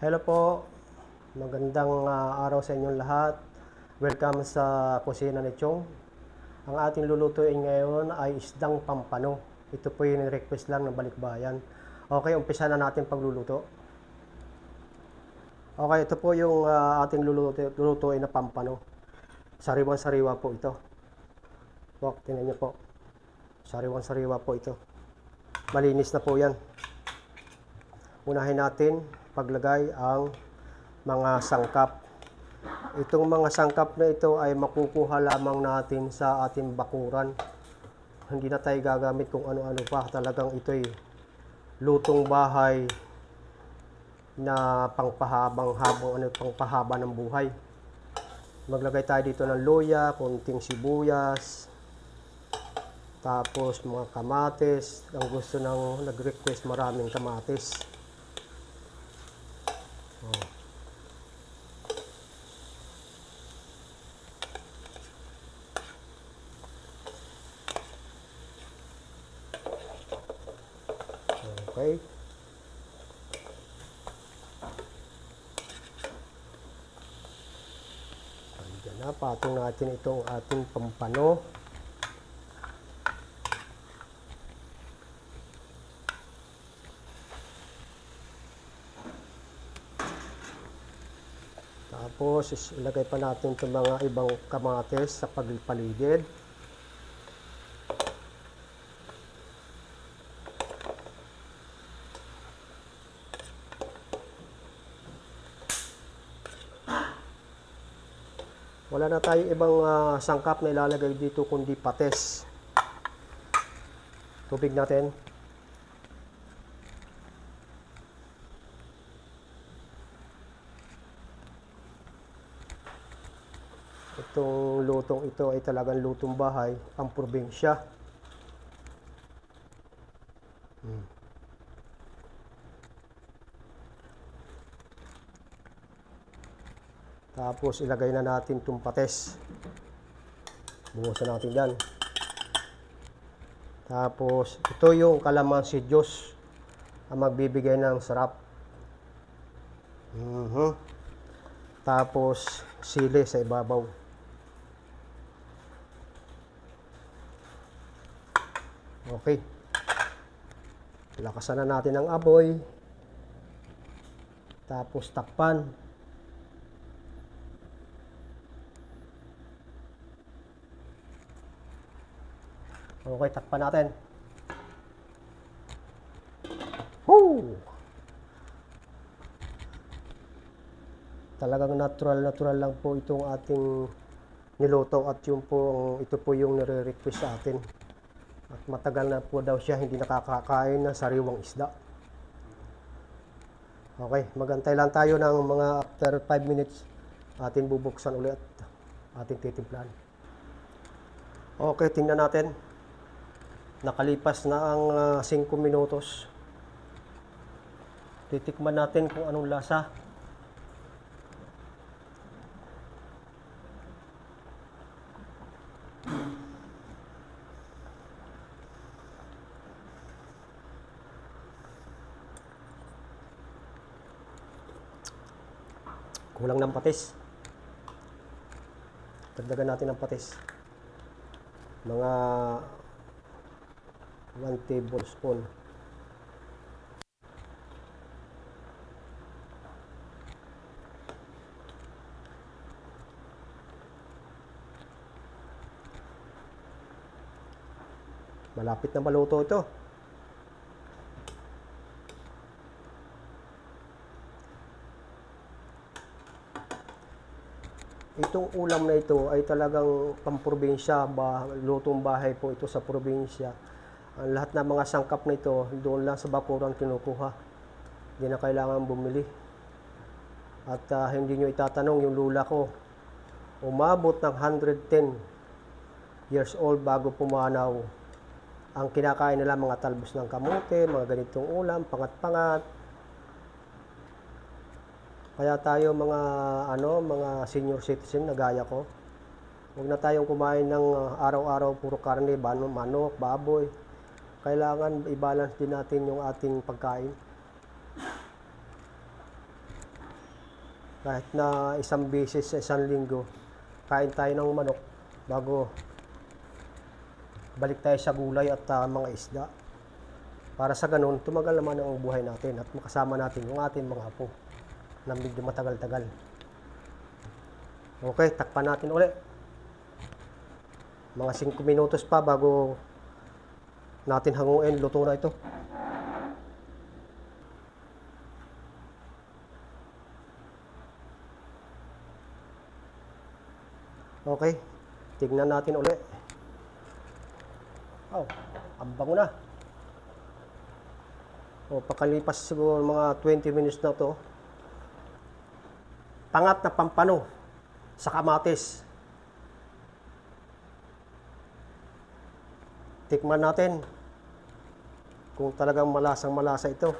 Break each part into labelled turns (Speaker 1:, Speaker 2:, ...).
Speaker 1: Hello po. Magandang ah, araw sa inyong lahat. Welcome sa kusina ni Chong. Ang ating lulutuin ngayon ay isdang pampano. Ito po yung request lang ng balikbayan. Okay, umpisa na natin pagluluto. Okay, ito po yung ah, ating luluto, lulutuin na pampano. Sariwang-sariwa po ito. Wak, tingnan niyo po. Sariwang-sariwa po ito. Malinis na po yan. Unahin natin paglagay ang mga sangkap. Itong mga sangkap na ito ay makukuha lamang natin sa ating bakuran. Hindi na tayo gagamit kung ano-ano pa. Talagang ito'y lutong bahay na pangpahabang habang ano pangpahaba ng buhay. Maglagay tayo dito ng loya, konting sibuyas, tapos mga kamatis. Ang gusto ng nag-request maraming kamatis. Oh. Okay. Ayan na, patong natin itong ating pampano. Tapos, ilagay pa natin itong mga ibang kamates sa pagpaligid. Wala na tayong ibang ah, sangkap na ilalagay dito kundi pates. Tubig natin. Itong lutong ito ay talagang lutong bahay, ang probinsya. Hmm. Tapos ilagay na natin itong pates. Buhusan natin yan. Tapos ito yung kalamansi Diyos ang magbibigay ng sarap. Mhm. Tapos sili sa ibabaw. Okay. Lakasan na natin ang apoy. Tapos takpan. Okay, takpan natin. Woo! Talagang natural natural lang po itong ating niluto at yung po ito po yung nire-request sa atin. At matagal na po daw siya hindi nakakakain ng sariwang isda. Okay, magantay lang tayo ng mga after 5 minutes atin bubuksan ulit ating titimplahan. Okay, tingnan natin. Nakalipas na ang 5 minutos. Titikman natin kung anong lasa. Kulang ng patis. Dagdagan natin ng patis. Mga 1 tablespoon. Malapit na maluto ito. Itong ulam na ito ay talagang pamprobinsya, ba, lutong bahay po ito sa probinsya. Ang lahat ng mga sangkap na ito, doon lang sa bakuran kinukuha. Hindi na kailangan bumili. At ah, hindi nyo itatanong yung lula ko. Umabot ng 110 years old bago pumanaw. Ang kinakain nila mga talbos ng kamote, mga ganitong ulam, pangat-pangat. Kaya tayo mga ano, mga senior citizen na gaya ko, huwag na tayong kumain ng uh, araw-araw puro karne, manok, baboy. Kailangan i-balance din natin yung ating pagkain. Kahit na isang beses sa isang linggo, kain tayo ng manok bago balik tayo sa gulay at ah, mga isda. Para sa ganun, tumagal naman ang buhay natin at makasama natin yung ating mga apo na medyo matagal-tagal. Okay, takpan natin ulit. Mga 5 minutos pa bago natin hanguin. Luto na ito. Okay, tignan natin ulit. Oh, ang bango na. O, pakalipas siguro mga 20 minutes na to. Pangat na pampano sa kamatis. Tikman natin kung talagang malasang malasa ito.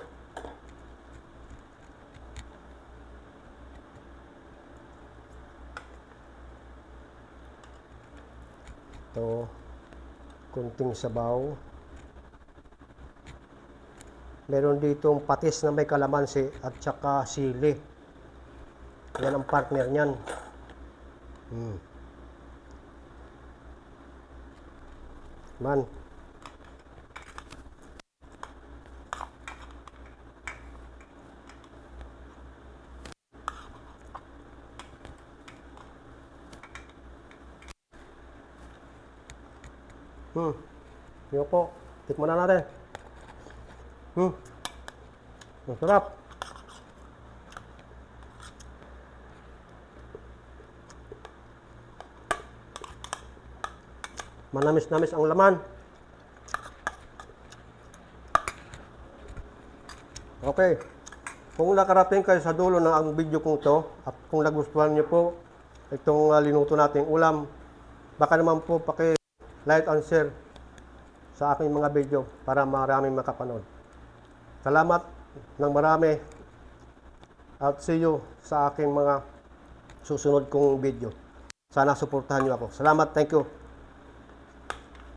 Speaker 1: Ito, kunting sabaw. Meron ditong patis na may kalamansi at saka sili. Yan ang partner niyan. Hmm. Man. Hmm. Yun po. Tikman na natin. Hmm. Ang Manamis-namis ang laman. Okay. Kung nakarating kayo sa dulo ng ang video kong to at kung nagustuhan niyo po itong uh, linuto nating ulam, baka naman po paki like and share sa aking mga video para maraming makapanood. Salamat ng marami at see you sa aking mga susunod kong video. Sana suportahan niyo ako. Salamat, thank you.